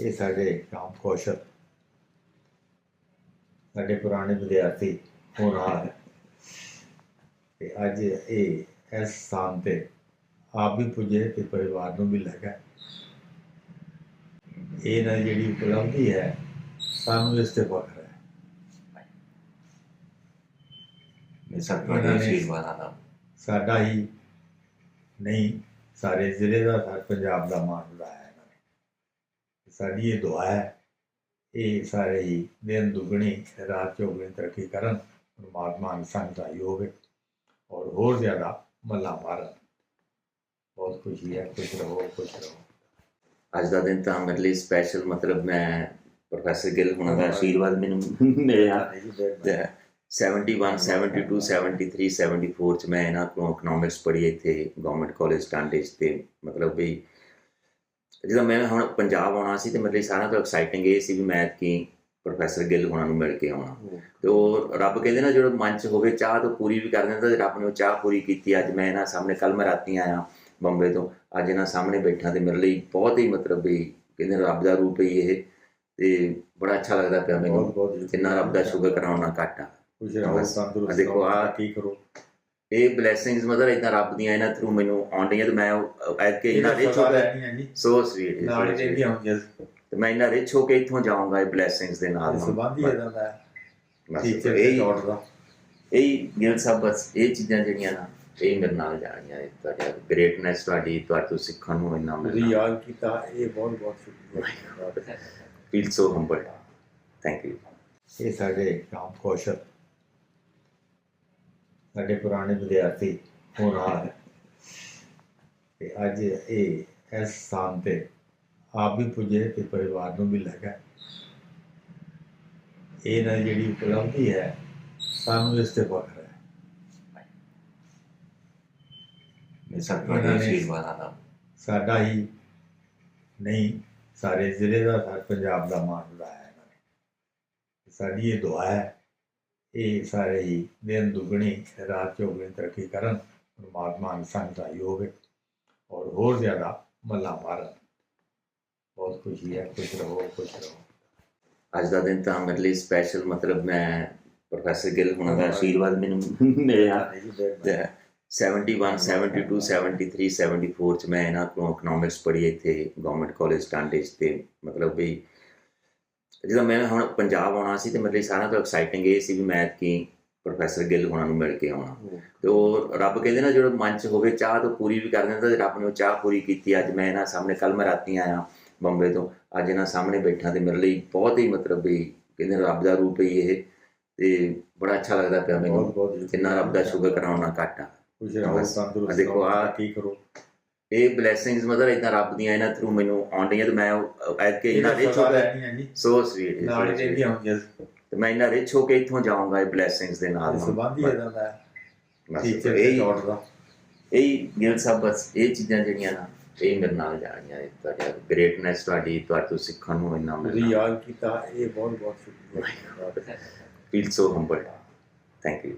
ਇਹ ਸਾਡੇ ਰਾਮ ਕੌਸ਼ਲ ਸਾਡੇ ਪੁਰਾਣੇ ਵਿਦਿਆਰਥੀ ਹੋਣਹਾਰ ਤੇ ਅੱਜ ਇਹ ਇਸ ਸਥਾਨ ਤੇ ਆਪ ਵੀ ਪੁੱਜੇ ਤੇ ਪਰਿਵਾਰ ਨੂੰ ਵੀ ਲੱਗਾ ਇਹ ਨਾ ਜਿਹੜੀ ਉਪਲਬਧੀ ਹੈ ਸਾਨੂੰ ਇਸ ਤੇ ਫਖਰ ਹੈ ਨੇ- ਆਸ਼ੀਰਵਾਦਾਂ ਦਾ ਸਾਡਾ ਹੀ ਨਹੀਂ ਸਾਰੇ ਜ਼ਿਲ੍ਹੇ ਦਾ ਸਾਰੇ ਪੰਜਾਬ ਦਾ ਮਾਣ ਇਹਨਾਂ ਨੇ ਸਾਡੀ ਇਹ ਦੁਆ ਹੈ ਇਹ ਸਾਰੇ ਹੀ ਦਿਨ ਦੁਗਣੀ ਰਾਤ ਚੌਗਣੀ ਤਰੱਕੀ ਕਰਨ ਪਰਮਾਤਮਾ ਨੂੰ ਸੰਤਾਈ ਹੋਵੇ ਔਰ ਹੋਰ ਜ਼ਿਆਦਾ ਮੱਲਾ ਮਾਰਨ। ਬਹੁਤ ਖੁਸ਼ੀ ਹੈ ਖੁਸ਼ ਰਹੋ ਖੁਸ਼ ਰਹੋ। ਅੱਜ ਦਾ ਦਿਨ ਤਾਂ ਮੇਰੇ ਲਈ ਸਪੈਸ਼ਲ ਮਤਲਬ ਮੈਂ ਪ੍ਰੋਫੈਸਰ ਗਿੱਲ ਹੁਣਾਂ ਦਾ ਆਸ਼ੀਰਵਾਦ ਮੈਨੂੰ ਮਿਲਿਆ। ਤੇ 71 72 73 74 ਚ ਮੈਂ ਇਹਨਾਂ ਕੋਲੋਂ ਇਕਨੋਮਿਕਸ ਪੜ੍ਹੀ ਇੱਥੇ ਗਵਰਨਮੈਂਟ ਕਾਲਜ ਟਾਂਡੇ ਤੇ ਮਤਲਬ ਵੀ ਜਦੋਂ ਮੈਂ ਹੁਣ ਪੰਜਾਬ ਆਉਣਾ ਸੀ ਤੇ ਮੇਰੇ ਲਈ ਸਾਰਿਆਂ ਤੋਂ ਐਕਸਾਈਟਿੰਗ ਇਹ ਸੀ ਵੀ ਮੈਂ ਕੀ ਪ੍ਰੋਫੈਸਰ ਗਿੱਲ ਹੁਣਾਂ ਨੂੰ ਮਿਲ ਕੇ ਆਉਣਾ। ਤੇ ਉਹ ਰੱਬ ਕਹਿੰਦੇ ਨਾ ਜਦੋਂ ਮਨ ਚ ਹੋਵੇ ਚਾਹ ਤਾਂ ਪੂਰੀ ਵੀ ਕਰ ਦਿੰਦਾ ਤੇ ਰੱਬ ਨੇ ਉਹ ਚਾਹ ਪੂਰੀ ਕੀਤੀ। ਅੱਜ ਮੈਂ ਇਹਨਾਂ ਸਾਹਮਣੇ ਕੱਲ ਮੈਂ ਰਾਤੀ ਆਇਆ ਬੰਬੇ ਤੋਂ। ਅੱਜ ਇਹਨਾਂ ਸਾਹਮਣੇ ਬੈਠਾ ਤੇ ਮੇਰੇ ਲਈ ਬਹੁਤ ਹੀ ਮਤਲਬ ਵੀ ਕਹਿੰਦੇ ਰੱਬ ਦਾ ਰੂਪ ਹੀ ਇਹ। ਤੇ ਬੜਾ ਅੱਛਾ ਲੱਗਦਾ ਪਿਆ ਮੈਨੂੰ। ਜਿੰਨਾ ਰੱਬ ਦਾ ਸ਼ੁਕਰ ਕਰਾਉਣਾ ਘੱਟ ਆ। ਖੁਸ਼ ਰਹੋ ਤੰਦਰੁਸਤ ਦੇਖੋ ਰਹੋ ਆਹ- ਕੀ ਕਰੋ ਇਹ ਬਲੇਸਿੰਗਸ ਮਤਲਬ ਇਦਾਂ ਰੱਬ ਦੀਆਂ ਇਹਨਾਂ ਥਰੂ ਮੈਨੂੰ ਆਉਂਦੀਆਂ ਤੇ ਮੈਂ ਐਡ ਕੇ ਇਹਨਾਂ ਰਿਚ ਹੋ ਗਿਆ। ਹੈ ਜੀ? ਸੋ ਸਵੀਟ ਨਾਲ ਦੇ ਵੀ ਆਉਂਦੀਆਂ ਤੇ ਮੈਂ ਇਹਨਾਂ ਰਿਚ ਹੋ ਕੇ ਇੱਥੋਂ ਜਾਊਂਗਾ ਇਹ ਬਲੇਸਿੰਗਸ ਦੇ ਨਾਲ ਸਬੰਧ ਹੀ ਇਹਦਾ ਦਾ ਬਸ ਟੀਚਰ ਇਹ ਡਾਟ ਦਾ ਇਹ ਗਿਲ ਸਭ ਬਸ ਇਹ ਚੀਜ਼ਾਂ ਜਿਹੜੀਆਂ ਨਾ ਇਹ ਮੇਰੇ ਨਾਲ ਜਾਣੀਆਂ ਇਹ ਤੁਹਾਡੀ ਗ੍ਰੇਟਨੈਸ ਤੁਹਾਡੀ ਤੁਹਾਡੇ ਤੋਂ ਸਿੱਖਣ ਨੂੰ ਇੰਨਾ ਮਿਲਦਾ। ਯਾਦ ਕੀਤਾ ਇਹ ਬਹੁਤ ਬਹੁਤ ਸ਼ੁਕਰੀਆ। Feel so humble thank you ਇਹ ਸਾਡੇ ਰਾਮ ਕੌਸ਼ਲ। ਸਾਡੇ ਪੁਰਾਣੇ ਵਿਦਿਆਰਥੀ ਹੋਣਹਾਰ ਤੇ ਅੱਜ ਇਹ ਇਸ ਸਥਾਨ ਤੇ ਆਪ ਵੀ ਪੁੱਜੇ ਤੇ ਪਰਿਵਾਰ ਨੂੰ ਵੀ ਲੱਗਾ ਇਹ ਨਾ ਜਿਹੜੀ ਉਪਲਬਧੀ ਹੈ ਸਾਨੂੰ ਇਸ ਤੇ ਫਖਰ ਹੈ। ਨੇ- ਆਸ਼ੀਰਵਾਦਾਂ ਦਾ ਸਾਡਾ ਹੀ ਨਹੀਂ ਸਾਰੇ ਜ਼ਿਲ੍ਹੇ ਦਾ ਸਾਰੇ ਪੰਜਾਬ ਦਾ ਮਾਣ ਵਧਾਇਆ ਇਹਨਾਂ ਨੇ। ਸਾਡੀ ਇਹ ਦੁਆ ਹੈ ਇਹ ਸਾਰੇ ਹੀ ਦਿਨ ਦੁਗਣੀ ਰਾਤ ਚੌਗਣੀ ਤਰੱਕੀ ਕਰਨ ਪਰਮਾਤਮਾ ਨੂੰ ਸੰਤਾਈ ਹੋਵੇ ਔਰ ਹੋਰ ਜ਼ਿਆਦਾ ਮੱਲਾ ਮਾਰਨ। ਬਹੁਤ ਖੁਸ਼ੀ ਹੈ ਖੁਸ਼ ਰਹੋ ਖੁਸ਼ ਰਹੋ। ਅੱਜ ਦਾ ਦਿਨ ਤਾਂ ਮੇਰੇ ਲਈ ਸਪੈਸ਼ਲ ਮਤਲਬ ਮੈਂ ਪ੍ਰੋਫੈਸਰ ਗਿੱਲ ਹੁਣਾਂ ਦਾ ਆਸ਼ੀਰਵਾਦ ਮੈਨੂੰ ਮਿਲਿਆ। ਤੇ 71 72 73 74 ਚ ਮੈਂ ਇਹਨਾਂ ਕੋਲੋਂ ਇਕਨੋਮਿਕਸ ਪੜ੍ਹੀ ਇੱਥੇ ਗਵਰਨਮੈਂਟ ਕਾਲਜ ਟਾਂਡੇ ਤੇ ਮਤਲਬ ਵੀ ਜਦੋਂ ਮੈਂ ਹੁਣ ਪੰਜਾਬ ਆਉਣਾ ਸੀ ਤੇ ਮੇਰੇ ਲਈ ਤੋਂ ਐਕਸਾਈਟਿੰਗ ਇਹ ਸੀ ਵੀ ਮੈਂ ਕੀ ਪ੍ਰੋਫੈਸਰ ਗਿੱਲ ਹੁਣਾਂ ਨੂੰ ਮਿਲ ਕੇ ਆਉਣਾ। ਤੇ ਉਹ ਰੱਬ ਕਹਿੰਦੇ ਨਾ ਜਦੋਂ ਮਨ ਚ ਹੋਵੇ ਚਾਹ ਤਾਂ ਪੂਰੀ ਵੀ ਕਰ ਦਿੰਦਾ ਤੇ ਰੱਬ ਨੇ ਉਹ ਚਾਹ ਪੂਰੀ ਕੀਤੀ। ਅੱਜ ਮੈਂ ਇਹਨਾਂ ਸਾਹਮਣੇ ਕੱਲ ਮੈਂ ਰਾਤੀ ਆਇਆ ਬੰਬੇ ਤੋਂ। ਅੱਜ ਇਹਨਾਂ ਸਾਹਮਣੇ ਬੈਠਾ ਤੇ ਮੇਰੇ ਲਈ ਬਹੁਤ ਹੀ ਮਤਲਬ ਵੀ ਕਹਿੰਦੇ ਰੱਬ ਦਾ ਰੂਪ ਹੀ ਇਹ। ਤੇ ਬੜਾ ਅੱਛਾ ਲੱਗਦਾ ਪਿਆ ਮੈਨੂੰ। ਜਿੰਨਾ ਰੱਬ ਦਾ ਸ਼ੁਕਰ ਕਰਾਉਣਾ ਘੱਟ ਆ। ਖੁਸ਼ ਰਹੋ ਤੰਦਰੁਸਤ ਦੇਖੋ ਰਹੋ ਆਹ- ਕੀ ਕਰੋ ਇਹ ਬਲੇਸਿੰਗਸ ਮਤਲਬ ਇਦਾਂ ਰੱਬ ਦੀਆਂ ਇਹਨਾਂ ਥਰੂ ਮੈਨੂੰ ਆਉਂਦੀਆਂ ਤੇ ਮੈਂ ਐਡ ਕੇ ਇਹਨਾਂ ਰਿਚ ਹੋ ਗਿਆ। ਹੈ ਜੀ। ਸੋ ਸਵੀਟ ਨਾਲ ਦੇ ਵੀ ਆਉਂਦੀਆਂ ਤੇ ਮੈਂ ਇਹਨਾਂ ਰਿਚ ਹੋ ਕੇ ਇੱਥੋਂ ਜਾਊਂਗਾ ਇਹ ਬਲੇਸਿੰਗਸ ਦੇ ਨਾਲ ਸਬੰਧ ਹੀ ਇਹਦਾ ਦਾ ਟੀਚਰ ਤੇ ਇਹ ਇਹ ਗਿਲ ਸਭ ਬਸ ਇਹ ਚੀਜ਼ਾਂ ਜਿਹੜੀਆਂ ਨਾ ਇਹ ਮੇਰੇ ਨਾਲ ਜਾਣੀਆਂ ਇਹ ਤੁਹਾਡੀ ਗ੍ਰੇਟਨੈਸ ਤੁਹਾਡੀ ਤੁਹਾਡੇ ਸਿੱਖਣ ਨੂੰ ਇੰਨਾ ਮਿਲਦਾ। ਯਾਦ ਕੀਤਾ ਇਹ ਬਹੁਤ ਬਹੁਤ ਸ਼ੁਕਰੀਆ। Feel so humble thank you